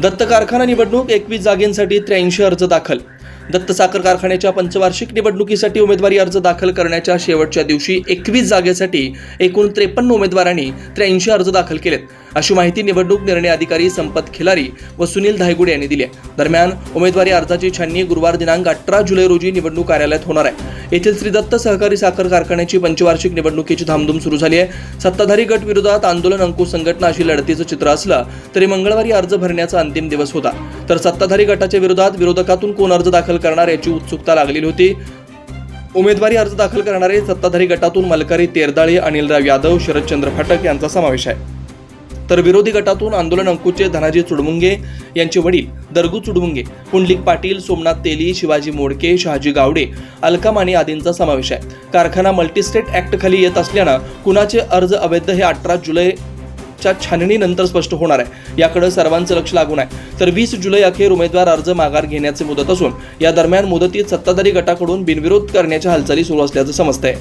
दत्त कारखाना निवडणूक एकवीस जागेंसाठी त्र्याऐंशी अर्ज दाखल. दत्त साखर कारखान्याच्या पंचवार्षिक निवडणुकीसाठी उमेदवारी अर्ज दाखल करण्याच्या शेवटच्या दिवशी एकवीस जागेसाठी एकूण त्रेपन्न उमेदवारांनी त्र्याऐंशी अर्ज दाखल केलेत. अशी माहिती निवडणूक निर्णय अधिकारी संपत खिलारी व सुनील धायगुडे यांनी दिली आहे. दरम्यान उमेदवारी अर्जाची छाननी गुरुवार दिनांक अठरा जुलै रोजी निवडणूक कार्यालयात होणार आहे. येथील श्री दत्त सहकारी साखर कारखान्याची पंचवार्षिक निवडणुकीची धामधूम सुरू झाली आहे. सत्ताधारी गट विरोधात आंदोलन अंकुश संघटना अशी लढतीचं चित्र असलं तरी मंगळवारी अर्ज भरण्याचा अंतिम दिवस होता. तर सत्ताधारी गटाच्या विरोधात विरोधकातून कोण अर्ज दाखल करणार याची उत्सुकता लागलेली होती. उमेदवारी अर्ज दाखल करणारे सत्ताधारी गटातून मलकारी तेरदाळे अनिलराव यादव शरदचंद्र फाटक यांचा समावेश आहे. तर विरोधी गटातून आंदोलन अंकुचे धनाजी चुडमुंगे यांचे वडील दरगू चुडमुंगे पुंडलिक पाटील सोमनाथ तेली शिवाजी मोडके शहाजी गावडे अलका माने आदींचा समावेश आहे. कारखाना मल्टीस्टेट ऍक्ट खाली येत असल्यानं कुणाचे अर्ज अवैध हे अठरा जुलै च्या छाननीनंतर स्पष्ट होणार आहे. याकडे सर्वांचं लक्ष लागून आहे. तर वीस जुलै अखेर उमेदवार अर्ज माघार घेण्याची मुदत असून या दरम्यान मुदतीत सत्ताधारी गटाकडून बिनविरोध करण्याच्या हालचाली सुरू असल्याचं समजतंय.